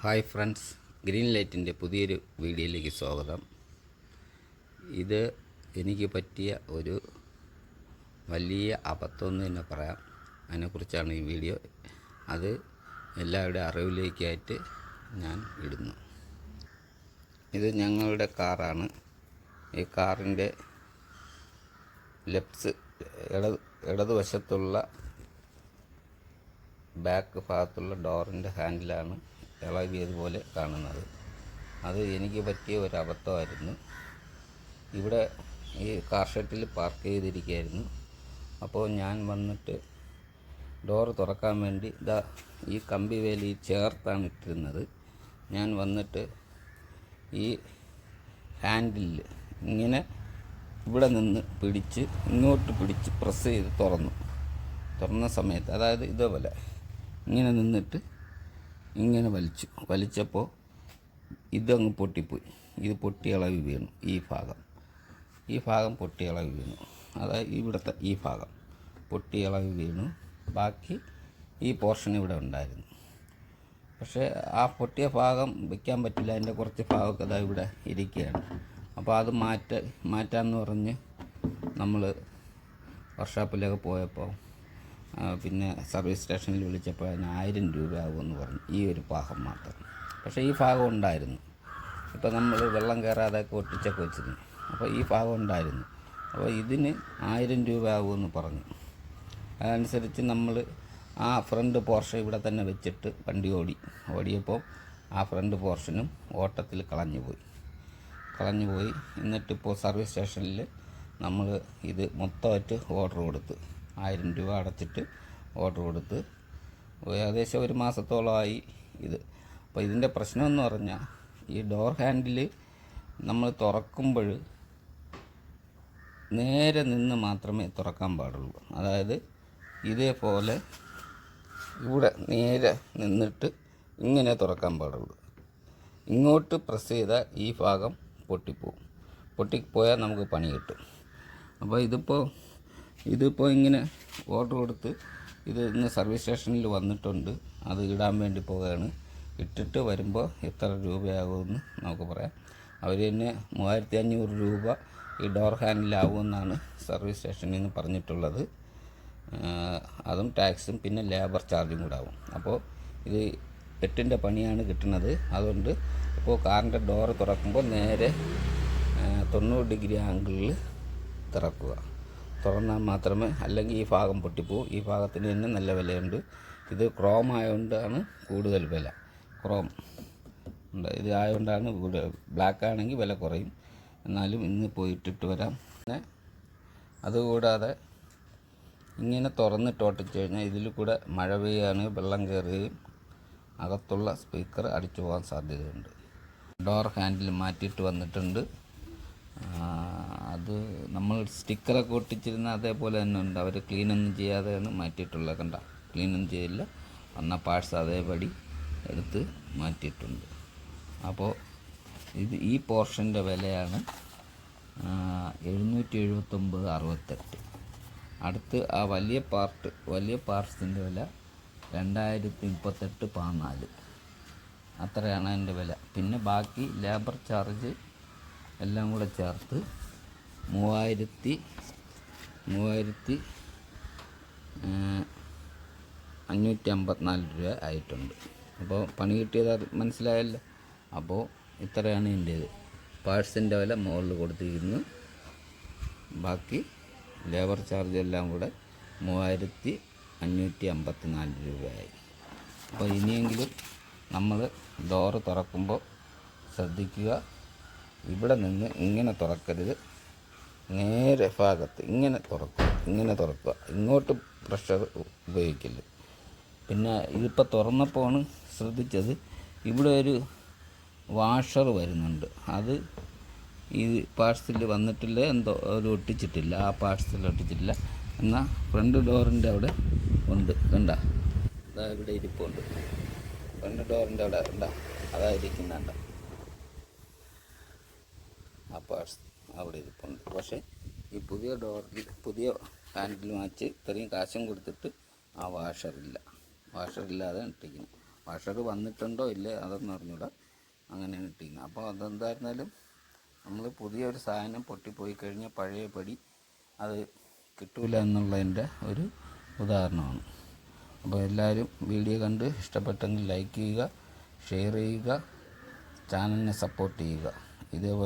Hi friends green ലൈറ്റിന്റെ പുതിയൊരു വീഡിയോയിലേക്ക് സ്വാഗതം. ഇത് എനിക്ക് പറ്റിയ ഒരു വലിയ അബദ്ധം എന്ന് തന്നെ പറയാം. അതിനെക്കുറിച്ചാണ് ഈ വീഡിയോ. അത് എല്ലാവരുടെ അറിവിലേക്കായിട്ട് ഞാൻ ഇടുന്നു. ഇത് ഞങ്ങളുടെ കാറാണ്. ഈ കാറിന്റെ ലെഫ്റ്റ് ഇട ഇടതുവശത്തുള്ള ബാക്ക് ഭാഗത്തുള്ള ഡോറിന്റെ ഹാൻഡിലാണ് ഇളകിയതുപോലെ കാണുന്നത്. അത് എനിക്ക് പറ്റിയ ഒരു അബദ്ധമായിരുന്നു ഇവിടെ ഈ കാർ ഷെഡിൽ പാർക്ക് ചെയ്തിരിക്കുകയായിരുന്നു. അപ്പോൾ ഞാൻ വന്നിട്ട് ഡോർ തുറക്കാൻ വേണ്ടി ഇതാ ഈ കമ്പി വേലി ചേർത്താണ് ഇട്ടിരുന്നത്. ഞാൻ വന്നിട്ട് ഈ ഹാൻഡിൽ ഇങ്ങനെ ഇവിടെ നിന്ന് പിടിച്ച് ഇങ്ങോട്ട് പിടിച്ച് പ്രസ് ചെയ്ത് തുറന്നു. തുറന്ന സമയത്ത് അതായത് ഇതേപോലെ ഇങ്ങനെ നിന്നിട്ട് ഇങ്ങനെ വലിച്ചു. വലിച്ചപ്പോൾ ഇതങ്ങ് പൊട്ടിപ്പോയി. ഇത് പൊട്ടിയിളവി വീണു ഈ ഭാഗം. ഈ ഭാഗം പൊട്ടിയിളവി വീണു. അതായത് ഇവിടുത്തെ ഈ ഭാഗം പൊട്ടിയിളവി വീണു. ബാക്കി ഈ പോർഷൻ ഇവിടെ ഉണ്ടായിരുന്നു. പക്ഷേ ആ പൊട്ടിയ ഭാഗം വയ്ക്കാൻ പറ്റില്ല. അതിന്റെ കുറച്ച് ഭാഗമൊക്കെ അതാ ഇവിടെ ഇരിക്കുകയാണ്. അപ്പോൾ അത് മാറ്റ മാറ്റാമെന്ന് പറഞ്ഞ് നമ്മൾ വർക്ക്ഷോപ്പിലൊക്കെ പോയപ്പോൾ പിന്നെ സർവീസ് സ്റ്റേഷനിൽ വിളിച്ചപ്പോൾ അതിന് ആയിരം രൂപ ആകുമെന്ന് പറഞ്ഞു. ഈ ഒരു ഭാഗം മാത്രം. പക്ഷേ ഈ ഭാഗം ഉണ്ടായിരുന്നു. ഇപ്പോൾ നമ്മൾ വെള്ളം കയറാതെ ഒട്ടിച്ചൊക്കെ വെച്ചിരുന്നു. അപ്പോൾ ഈ ഭാഗം ഉണ്ടായിരുന്നു. അപ്പോൾ ഇതിന് ആയിരം രൂപ ആകുമെന്ന് പറഞ്ഞു. അതനുസരിച്ച് നമ്മൾ ആ ഫ്രണ്ട് പോർഷൻ ഇവിടെ തന്നെ വെച്ചിട്ട് വണ്ടി ഓടി. ഓടിയപ്പോൾ ആ ഫ്രണ്ട് പോർഷനും ഓട്ടത്തിൽ കളഞ്ഞു പോയി. കളഞ്ഞു പോയി. എന്നിട്ടിപ്പോൾ സർവീസ് സ്റ്റേഷനിൽ നമ്മൾ ഇത് മൊത്തമായിട്ട് ഓർഡർ കൊടുത്ത്. ആയിരം രൂപ അടച്ചിട്ട് ഓർഡർ കൊടുത്ത് ഏകദേശം ഒരു മാസത്തോളമായി ഇത്. അപ്പോൾ ഇതിന്റെ പ്രശ്നമെന്ന് പറഞ്ഞാൽ ഈ ഡോർ ഹാൻഡിൽ നമ്മൾ തുറക്കുമ്പോൾ നേരെ നിന്ന് മാത്രമേ തുറക്കാൻ പാടുള്ളൂ. അതായത് ഇതേപോലെ ഇവിടെ നേരെ നിന്നിട്ട് ഇങ്ങനെ തുറക്കാൻ പാടുള്ളൂ. ഇങ്ങോട്ട് പ്രസ് ചെയ്താൽ ഈ ഭാഗം പൊട്ടിപ്പോവും. പൊട്ടിപ്പോയാൽ നമുക്ക് പണി കിട്ടും. അപ്പോൾ ഇതിപ്പോൾ ഇതിപ്പോൾ ഇങ്ങനെ ഓർഡർ കൊടുത്ത് ഇത് ഇന്ന് സർവീസ് സ്റ്റേഷനിൽ വന്നിട്ടുണ്ട്. അത് ഇടാൻ വേണ്ടി പോവുകയാണ്. ഇട്ടിട്ട് വരുമ്പോൾ എത്ര രൂപയാകുമെന്ന് നമുക്ക് പറയാം. അവർ തന്നെ മൂവായിരത്തി അഞ്ഞൂറ് രൂപ ഈ ഡോർ ഹാൻഡിലാവുമെന്നാണ് സർവീസ് സ്റ്റേഷനിൽ നിന്ന് പറഞ്ഞിട്ടുള്ളത്. അതും ടാക്സും പിന്നെ ലേബർ ചാർജും കൂടെ ആവും. അപ്പോൾ ഇത് എട്ടിന്റെ പണിയാണ് കിട്ടുന്നത്. അതുകൊണ്ട് ഇപ്പോൾ കാറിന്റെ ഡോറ് തുറക്കുമ്പോൾ നേരെ തൊണ്ണൂറ് ഡിഗ്രി ആംഗിളിൽ തുറക്കുക. തുറന്നാൽ മാത്രമേ അല്ലെങ്കിൽ ഈ ഭാഗം പൊട്ടിപ്പോവും ഈ ഭാഗത്തിന് തന്നെ നല്ല വിലയുണ്ട്. ഇത് ക്രോം ആയതുകൊണ്ടാണ് കൂടുതൽ വില. ക്രോം. ഉണ്ട്. ഇത് ആയതുകൊണ്ടാണ് ബ്ലാക്ക് ആണെങ്കിൽ വില കുറയും. എന്നാലും ഇന്ന് പോയിട്ടിട്ട് വരാം. പിന്നെ അതുകൂടാതെ ഇങ്ങനെ തുറന്നിട്ട് കഴിഞ്ഞാൽ ഇതിൽ കൂടെ മഴ പെയ്യാണ് വെള്ളം കയറുകയും അകത്തുള്ള സ്പീക്കർ അടിച്ചു പോകാൻ സാധ്യതയുണ്ട്. ഡോർ ഹാൻഡിൽ മാറ്റിയിട്ട് വന്നിട്ടുണ്ട്. അത് നമ്മൾ സ്റ്റിക്കറൊക്കെ ഒട്ടിച്ചിരുന്ന അതേപോലെ തന്നെ ഉണ്ട്. അവർ ക്ലീനൊന്നും ചെയ്യാതെയാണ് മാറ്റിയിട്ടുള്ളത് കണ്ട. ക്ലീനൊന്നും ചെയ്തില്ല. വന്ന പാർട്സ് അതേപടി എടുത്ത് മാറ്റിയിട്ടുണ്ട്. അപ്പോൾ ഇത് ഈ പോർഷന്റെ വിലയാണ് എഴുന്നൂറ്റി എഴുപത്തൊമ്പത് അറുപത്തെട്ട്. അടുത്ത് ആ വലിയ പാർട്ട് വലിയ പാർട്സിന്റെ വില രണ്ടായിരത്തി മുപ്പത്തെട്ട് പതിനാല്. അത്രയാണ് അതിന്റെ വില. പിന്നെ ബാക്കി ലേബർ ചാർജ് എല്ലാം കൂടെ ചേർത്ത് മൂവായിരത്തി മൂവായിരത്തി അഞ്ഞൂറ്റി അമ്പത്തിനാല് രൂപ ആയിട്ടുണ്ട്. അപ്പോൾ പണി കിട്ടിയത് മനസ്സിലായല്ലോ? അപ്പോൾ ഇത്രയാണ് ഇതിന്റേത് പാഴ്സിന്റെ വില മുകളിൽ കൊടുത്തിരിക്കുന്നു. ബാക്കി ലേബർ ചാർജ് എല്ലാം കൂടെ മൂവായിരത്തി അഞ്ഞൂറ്റി അമ്പത്തിനാല് രൂപയായി. അപ്പോൾ ഇനിയെങ്കിലും നമ്മൾ ഡോറ് തുറക്കുമ്പോൾ ശ്രദ്ധിക്കുക. ഇവിടെ നിന്ന് ഇങ്ങനെ തുറക്കരുത്. നേരെ ഭാഗത്ത് ഇങ്ങനെ തുറക്കുക ഇങ്ങനെ തുറക്കുക. ഇങ്ങോട്ട് പ്രഷർ ഉപയോഗിക്കില്ല പിന്നെ ഇതിപ്പോൾ തുറന്നപ്പോഴാണ് ശ്രദ്ധിച്ചത് ഇവിടെ ഒരു വാഷർ വരുന്നുണ്ട്. അത് ഈ പാഴ്സൽ വന്നിട്ടില്ല എന്തോ ഒരു ഒട്ടിച്ചിട്ടില്ല ആ പാഴ്സൽ ഒട്ടിച്ചിട്ടില്ല. എന്നാൽ ഫ്രണ്ട് ഡോറിന്റെ അവിടെ ഉണ്ട് കണ്ട? അതാ ഇവിടെ ഇരിപ്പുണ്ട്. ഫ്രണ്ട് ഡോറിന്റെ അവിടെ ഉണ്ടാ അതാ ഇരിക്കുന്നുണ്ട പാഴ്സ് അവിടെ ഇരിപ്പുണ്ട്. പക്ഷേ ഈ പുതിയ ഡോറിൽ പുതിയ ഹാൻഡിൽ വാച്ച് ഇത്രയും കാശും കൊടുത്തിട്ട് ആ വാഷറില്ല വാഷറില്ലാതെ ഇട്ടിരിക്കുന്നു. വാഷർ വന്നിട്ടുണ്ടോ ഇല്ലേ അതൊന്നും അറിഞ്ഞൂടാ. അങ്ങനെയാണ് ഇട്ടിരിക്കുന്നത്. അപ്പോൾ അതെന്തായിരുന്നാലും നമ്മൾ പുതിയൊരു സാധനം പൊട്ടിപ്പോയി കഴിഞ്ഞാൽ പഴയപടി അത് കിട്ടൂല എന്നുള്ളതിന്റെ ഒരു ഉദാഹരണമാണ്. അപ്പോൾ എല്ലാവരും വീഡിയോ കണ്ട് ഇഷ്ടപ്പെട്ടെങ്കിൽ ലൈക്ക് ചെയ്യുക ഷെയർ ചെയ്യുക ചാനലിനെ സപ്പോർട്ട് ചെയ്യുക. ഇതേപോലെ